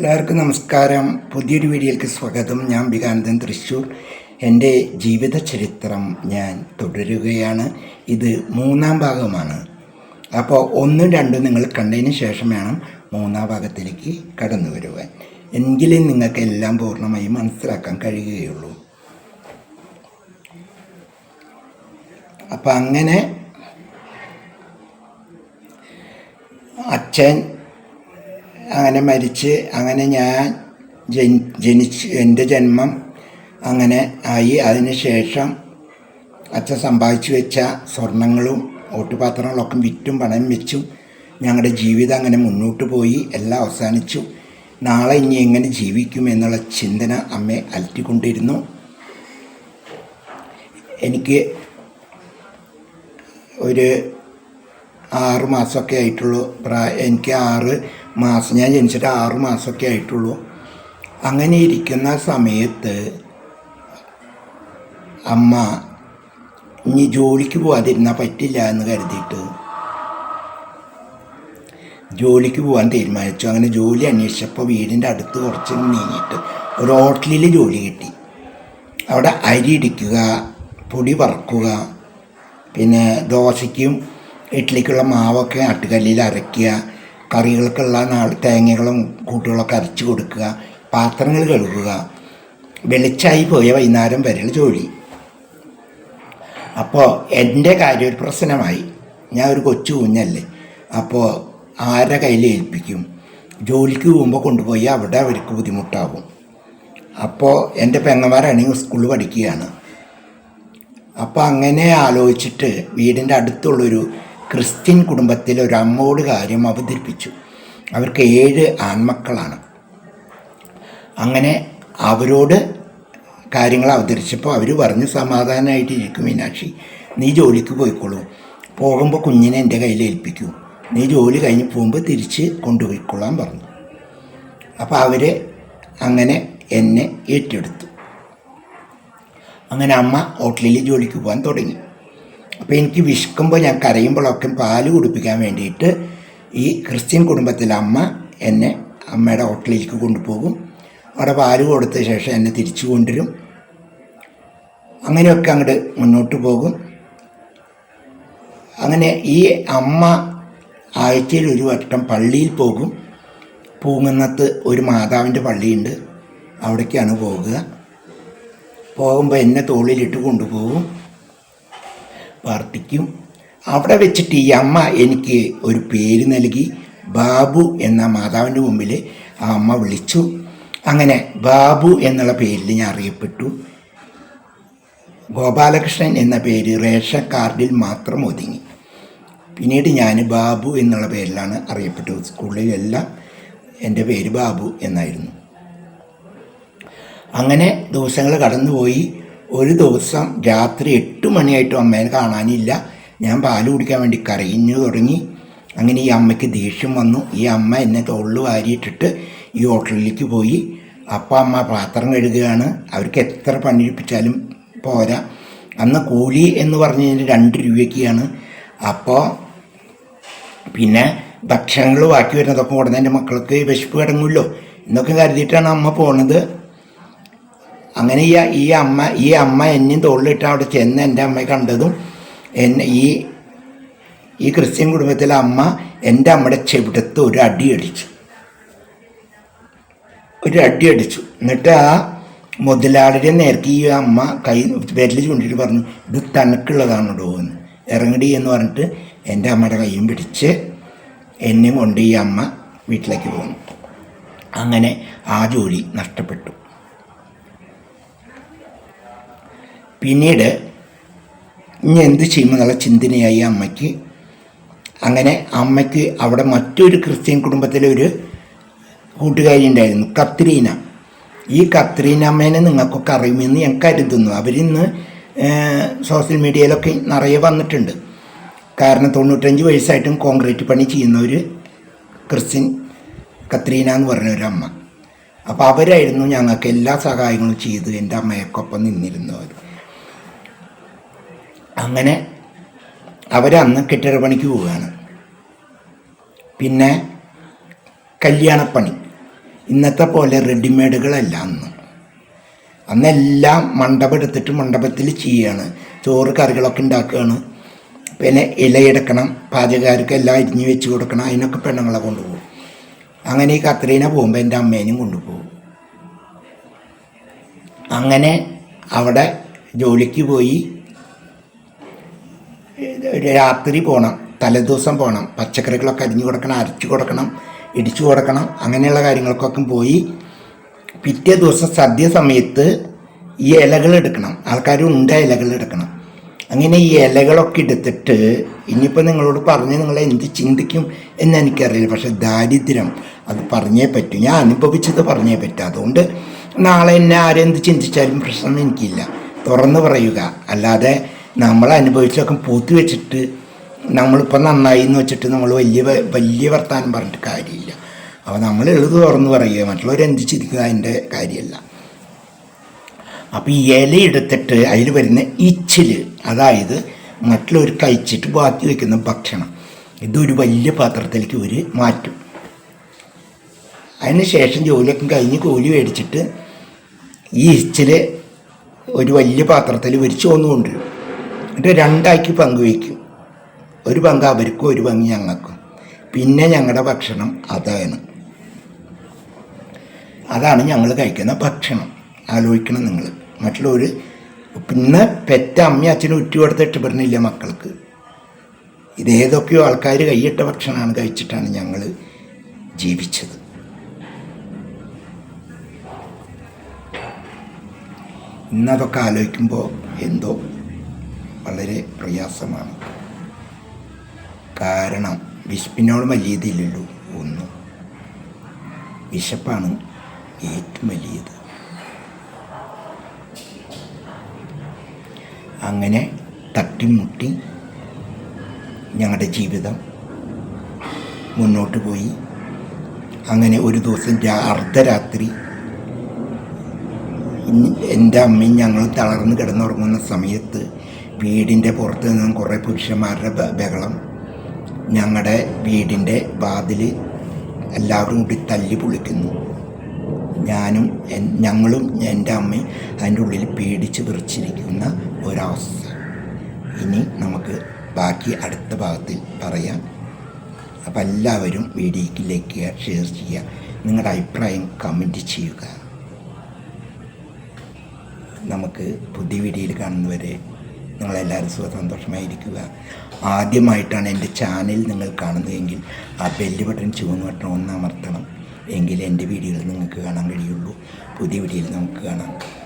എല്ലാവർക്കും നമസ്കാരം. പുതിയൊരു വീഡിയോയിലേക്ക് സ്വാഗതം. ഞാൻ വികാനന്ദൻ തൃശ്ശൂർ. എന്റെ ജീവിത ചരിത്രം ഞാൻ തുടരുകയാണ്. ഇത് മൂന്നാം ഭാഗമാണ് അപ്പോൾ ഒന്നും രണ്ടും നിങ്ങൾ കണ്ടതിന് ശേഷം വേണം മൂന്നാം ഭാഗത്തിലേക്ക് കടന്നു വരുവാൻ. എങ്കിലേ നിങ്ങൾക്ക് എല്ലാം പൂർണമായും മനസ്സിലാക്കാൻ കഴിയുകയുള്ളൂ. അപ്പം അങ്ങനെ അച്ഛൻ അങ്ങനെ മരിച്ച് അങ്ങനെ ഞാൻ ജനി ജനിച്ച് എന്റെ ജന്മം അങ്ങനെ ആയി. അതിന് ശേഷം അച്ഛൻ സമ്പാദിച്ചു വെച്ച സ്വർണങ്ങളും ഓട്ടുപാത്രങ്ങളൊക്കെ വിറ്റും പണം വെച്ചും ഞങ്ങളുടെ ജീവിതം അങ്ങനെ മുന്നോട്ട് പോയി. എല്ലാം അവസാനിച്ചു. നാളെ ഇനി എങ്ങനെ ജീവിക്കും എന്നുള്ള ചിന്തന അമ്മയെ അലറ്റിക്കൊണ്ടിരുന്നു എനിക്ക് ഒരു ആറ് മാസമൊക്കെ ആയിട്ടുള്ളൂ. പ്രായ എനിക്ക് ആറ് മാസം ഞാൻ ജനിച്ചിട്ട് ആറ് മാസമൊക്കെ ആയിട്ടുള്ളൂ. അങ്ങനെ ഇരിക്കുന്ന സമയത്ത് അമ്മ ഇനി ജോലിക്ക് പോകാതിരുന്നാൽ പറ്റില്ല എന്ന് കരുതിയിട്ട് ജോലിക്ക് പോകാൻ തീരുമാനിച്ചു. അങ്ങനെ ജോലി അന്വേഷിച്ചപ്പോൾ വീടിന്റെ അടുത്ത് കുറച്ച് നീങ്ങിയിട്ട് ഒരു ഹോട്ടലിൽ ജോലി കിട്ടി. അവിടെ അരി ഇടിക്കുക പൊടി പറക്കുക പിന്നെ ദോശയ്ക്കും ഇഡ്ഡലിക്കുള്ള മാവൊക്കെ ആട്ടുകല്ലിൽ അരയ്ക്കുക കറികൾക്കുള്ള നാൾ തേങ്ങകളും കൂട്ടുകളൊക്കെ അരച്ച് കൊടുക്കുക പാത്രങ്ങൾ കഴുകുക. വെളിച്ചായി പോയ വൈകുന്നേരം വരെയുള്ള ജോലി. അപ്പോൾ എന്റെ കാര്യം ഒരു പ്രശ്നമായി. ഞാൻ ഒരു കൊച്ചു കുഞ്ഞല്ലേ അപ്പോൾ ആരുടെ കയ്യിൽ ഏൽപ്പിക്കും? ജോലിക്ക് പോകുമ്പോൾ കൊണ്ടുപോയി അവിടെ അവർക്ക് ബുദ്ധിമുട്ടാകും. അപ്പോൾ എന്റെ പെങ്ങന്മാരാണെങ്കിൽ സ്കൂളിൽ പഠിക്കുകയാണ്. അപ്പോൾ അങ്ങനെ ആലോചിച്ചിട്ട് വീടിന്റെ അടുത്തുള്ളൊരു ക്രിസ്ത്യൻ കുടുംബത്തിലെ ഒരു അമ്മോട് കാര്യം അവതരിപ്പിച്ചു. അവർക്ക് ഏഴ് ആൺമക്കളാണ്. അങ്ങനെ അവരോട് കാര്യങ്ങൾ അവതരിച്ചപ്പോൾ അവർ പറഞ്ഞു സമാധാനമായിട്ട് ഇരിക്കും മീനാക്ഷി. നീ ജോലിക്ക് പോയിക്കോളൂ. പോകുമ്പോൾ കുഞ്ഞിനെ എന്റെ കയ്യിൽ ഏൽപ്പിക്കൂ. നീ ജോലി കഴിഞ്ഞ് പോകുമ്പോൾ തിരിച്ച് കൊണ്ടുപോയിക്കൊള്ളാൻ പറഞ്ഞു. അപ്പോൾ അവർ അങ്ങനെ എന്നെ ഏറ്റെടുത്തു. അങ്ങനെ അമ്മ ഹോട്ടലിൽ ജോലിക്ക് പോകാൻ തുടങ്ങി. അപ്പോൾ എനിക്ക് വിശക്കുമ്പോൾ ഞാൻ കരയുമ്പോഴൊക്കെ പാൽ കുടിപ്പിക്കാൻ വേണ്ടിയിട്ട് ഈ ക്രിസ്ത്യൻ കുടുംബത്തിലെ അമ്മ എന്നെ അമ്മയുടെ ഹോട്ടലിലേക്ക് കൊണ്ടുപോകും. അവിടെ പാൽ കൊടുത്ത ശേഷം എന്നെ തിരിച്ചു കൊണ്ടുവരും. അങ്ങനെയൊക്കെ അങ്ങോട്ട് മുന്നോട്ട് പോകും. അങ്ങനെ ഈ അമ്മ ആഴ്ചയിൽ ഒരു വട്ടം പള്ളിയിൽ പോകും. പൂങ്ങുന്നത്ത് ഒരു മാതാവിന്റെ പള്ളിയുണ്ട്. അവിടേക്കാണ് പോകുക പോകുമ്പോൾ എന്നെ തോളിലിട്ട് കൊണ്ടുപോകും. പ്രാർത്ഥിക്കും അവിടെ വെച്ചിട്ട് ഈ അമ്മ എനിക്ക് ഒരു പേര് നൽകി. ബാബു എന്ന മാതാവിന്റെ മുമ്പിൽ ആ അമ്മ വിളിച്ചു. അങ്ങനെ ബാബു എന്നുള്ള പേരിൽ ഞാൻ അറിയപ്പെട്ടു. ഗോപാലകൃഷ്ണൻ എന്ന പേര് റേഷൻ കാർഡിൽ മാത്രം ഒതുങ്ങി. പിന്നീട് ഞാൻ ബാബു എന്നുള്ള പേരിലാണ് അറിയപ്പെട്ടത്. സ്കൂളിലെല്ലാം എന്റെ പേര് ബാബു എന്നായിരുന്നു. അങ്ങനെ ദിവസങ്ങൾ കടന്നുപോയി. ഒരു ദിവസം രാത്രി എട്ട് മണിയായിട്ടും അമ്മേനെ കാണാനില്ല. ഞാൻ പാൽ കുടിക്കാൻ വേണ്ടി കരയിഞ്ഞു തുടങ്ങി. അങ്ങനെ ഈ അമ്മയ്ക്ക് ദേഷ്യം വന്നു. ഈ അമ്മ എന്നെ തോളിൽ വാരിയിട്ടിട്ട് ഈ ഹോട്ടലിലേക്ക് പോയി. അപ്പം അമ്മ പാത്രം കഴുകുകയാണ്. അവർക്ക് എത്ര പണിയിപ്പിച്ചാലും പോരാ. അന്ന് കൂലി എന്ന് പറഞ്ഞു കഴിഞ്ഞാൽ രണ്ട് രൂപയ്ക്കാണ്. അപ്പോൾ പിന്നെ ഭക്ഷണങ്ങൾ ബാക്കി വരുന്നതൊക്കെ ഉടനെ എന്റെ മക്കൾക്ക് വിശപ്പ് കിടങ്ങുമല്ലോ എന്നൊക്കെ കരുതിയിട്ടാണ് അമ്മ പോണത്. അങ്ങനെ ഈ ഈ അമ്മ ഈ അമ്മ എന്നെയും തോളിലിട്ട് അവിടെ ചെന്ന് എന്റെ അമ്മയെ കണ്ടതും എന്നെ ഈ ഈ ക്രിസ്ത്യൻ കുടുംബത്തിലെ അമ്മ എന്റെ അമ്മയുടെ ചെവിടത്ത് ഒരു അടി അടിച്ചു. ഒരു അടി അടിച്ചു. എന്നിട്ട് ആ മുതലാളിയുടെ നേരത്തെ ഈ അമ്മ കൈ വിരൽ ചൂണ്ടിട്ട് പറഞ്ഞു ഇത് തനക്കുള്ളതാണോ എന്ന്. ഇറങ്ങടി എന്ന് പറഞ്ഞിട്ട് എന്റെ അമ്മയുടെ കൈയും പിടിച്ച് എന്നെയും കൊണ്ട് ഈ അമ്മ വീട്ടിലേക്ക് പോകുന്നു അങ്ങനെ ആ ജോലി നഷ്ടപ്പെട്ടു. പിന്നീട് ഇനി എന്ത് ചെയ്യുമെന്നുള്ള ചിന്തനയായി അമ്മയ്ക്ക്. അങ്ങനെ അമ്മയ്ക്ക് അവിടെ മറ്റൊരു ക്രിസ്ത്യൻ കുടുംബത്തിലെ ഒരു കൂട്ടുകാരി ഉണ്ടായിരുന്നു കത്രീന. ഈ കത്രീന അമ്മേനെ നിങ്ങൾക്കൊക്കെ അറിയുമെന്ന് ഞാൻ കരുതുന്നു. അവരിന്ന് സോഷ്യൽ മീഡിയയിലൊക്കെ നിറയെ വന്നിട്ടുണ്ട്. കാരണം തൊണ്ണൂറ്റഞ്ച് വയസ്സായിട്ടും കോൺക്രീറ്റ് പണി ചെയ്യുന്ന ഒരു ക്രിസ്ത്യൻ കത്രീന എന്ന് പറഞ്ഞ ഒരു അമ്മ. അപ്പോൾ അവരായിരുന്നു ഞങ്ങൾക്ക് എല്ലാ സഹായങ്ങളും ചെയ്ത് എന്റെ അമ്മയൊക്കൊപ്പം നിന്നിരുന്നവർ അങ്ങനെ അവരന്ന് കെട്ടിട പണിക്ക് പോവുകയാണ്. പിന്നെ കല്യാണപ്പണി. ഇന്നത്തെ പോലെ റെഡിമെയ്ഡുകളല്ല അന്ന്. അന്നെല്ലാം മണ്ഡപം എടുത്തിട്ട് മണ്ഡപത്തിൽ ചെയ്യുകയാണ്. ചോറ് കറികളൊക്കെ ഉണ്ടാക്കുകയാണ്. പിന്നെ ഇലയെടുക്കണം പാചകക്കാർക്ക് എല്ലാം അരിഞ്ഞു വെച്ച് കൊടുക്കണം അതിനൊക്കെ പെണ്ണുങ്ങളെ കൊണ്ടുപോകും. അങ്ങനെ ഈ കത്രീന പോകുമ്പോൾ എന്റെ അമ്മേനെയും കൊണ്ടുപോകും. അങ്ങനെ അവിടെ ജോലിക്ക് പോയി. രാത്രി പോകണം തലേദിവസം പോകണം പച്ചക്കറികളൊക്കെ അരിഞ്ഞു കൊടുക്കണം അരച്ചു കൊടുക്കണം ഇടിച്ചു കൊടുക്കണം അങ്ങനെയുള്ള കാര്യങ്ങൾക്കൊക്കെ പോയി പിറ്റേ ദിവസം സദ്യ സമയത്ത് ഈ ഇലകൾ എടുക്കണം. ആൾക്കാർ ഉണ്ട ഇലകൾ എടുക്കണം. അങ്ങനെ ഈ ഇലകളൊക്കെ എടുത്തിട്ട് ഇനിയിപ്പോൾ നിങ്ങളോട് പറഞ്ഞ് നിങ്ങൾ എന്ത് ചിന്തിക്കും എന്ന് എനിക്കറിയില്ല. പക്ഷേ ദാരിദ്ര്യം അത് പറഞ്ഞേ പറ്റൂ. ഞാൻ അനുഭവിച്ചത് പറഞ്ഞേ പറ്റൂ. അതുകൊണ്ട് നാളെ എന്നെ ആരെന്ത് ചിന്തിച്ചാലും പ്രശ്നം എനിക്കില്ല. തുറന്ന് പറയുക. അല്ലാതെ നമ്മൾ അനുഭവിച്ചൊക്കെ പൂത്തി വെച്ചിട്ട് നമ്മളിപ്പോൾ നന്നായി എന്ന് വെച്ചിട്ട് നമ്മൾ വലിയ വലിയ വർത്താനം പറഞ്ഞിട്ട് കാര്യമില്ല. അപ്പോൾ നമ്മൾ എഴുതു തുറന്ന് പറയുക മറ്റുള്ളവർ എന്ത് ചിരിക്കുക അതിന്റെ കാര്യമല്ല. അപ്പോൾ ഈ ഇല എടുത്തിട്ട് അതിൽ വരുന്ന ഇച്ചിൽ അതായത് മറ്റുള്ളവർ കഴിച്ചിട്ട് ബാക്കി വയ്ക്കുന്ന ഭക്ഷണം ഇതൊരു വലിയ പാത്രത്തിലേക്ക് ഒരു മാറ്റും. അതിന് ശേഷം ജോലിയൊക്കെ കഴിഞ്ഞ് കൂലി മേടിച്ചിട്ട് ഈ ഇച്ചിൽ ഒരു വലിയ പാത്രത്തിൽ ഒരു കൊന്നുകൊണ്ടിരും എന്നിട്ട് രണ്ടാക്കി പങ്കുവയ്ക്കും. ഒരു പങ്ക് അവർക്കും ഒരു പങ്ക് ഞങ്ങൾക്കും. പിന്നെ ഞങ്ങളുടെ ഭക്ഷണം അതാണ്. അതാണ് ഞങ്ങൾ കഴിക്കുന്ന ഭക്ഷണം. ആലോചിക്കണം നിങ്ങൾ. മറ്റുള്ളവർ പിന്നെ പെറ്റ അമ്മ അച്ഛനും ഉറ്റി കൊടുത്ത് ഇഷ്ടപ്പെടുന്നില്ല മക്കൾക്ക്. ഇതേതൊക്കെയോ ആൾക്കാർ കൈയിട്ട ഭക്ഷണമാണ് കഴിച്ചിട്ടാണ് ഞങ്ങൾ ജീവിച്ചത്. ഇന്നതൊക്കെ ആലോചിക്കുമ്പോൾ എന്തോ വളരെ പ്രയാസമാണ്. കാരണം വിശപ്പിനോട് വലിയ ഇല്ലല്ലോ ഒന്നും. വിശപ്പാണ് ഏറ്റവും വലിയത്. അങ്ങനെ തട്ടിമുട്ടി ഞങ്ങളുടെ ജീവിതം മുന്നോട്ട് പോയി. അങ്ങനെ ഒരു ദിവസം അർദ്ധരാത്രി എന്റെ അമ്മയും ഞങ്ങൾ തളർന്ന് കിടന്നുറങ്ങുന്ന സമയത്ത് വീടിന്റെ പുറത്ത് നിന്നും കുറേ പുരുഷന്മാരുടെ ബഹളം. ഞങ്ങളുടെ വീടിന്റെ വാതിൽ എല്ലാവരും കൂടി തല്ലി പൊളിക്കുന്നു. ഞാനും ഞങ്ങളും എന്റെ അമ്മയും അതിന്റെ ഉള്ളിൽ പേടിച്ച് വിറച്ചിരിക്കുന്ന ഒരവസ്ഥ. ഇനി നമുക്ക് ബാക്കി അടുത്ത ഭാഗത്തിൽ പറയാം. അപ്പോൾ എല്ലാവരും വീഡിയോയ്ക്ക് ലൈക്ക് ചെയ്യുക ഷെയർ ചെയ്യുക. നിങ്ങളുടെ അഭിപ്രായം കമന്റ് ചെയ്യുക. നമുക്ക് പുതിയ വീഡിയോയിൽ കാണുന്നവരെ നിങ്ങളെല്ലാവരും സുഖസന്തോഷമായിരിക്കുക. ആദ്യമായിട്ടാണ് എന്റെ ചാനൽ നിങ്ങൾ കാണുന്നതെങ്കിൽ ആ ബെല്ല് ബട്ടൺ ചുവന്ന ബട്ടൺ ഒന്ന് അമർത്തണം. എങ്കിൽ എന്റെ വീഡിയോയിൽ നിങ്ങൾക്ക് കാണാൻ കഴിയുള്ളൂ. പുതിയ വീഡിയോയിൽ നമുക്ക് കാണാം.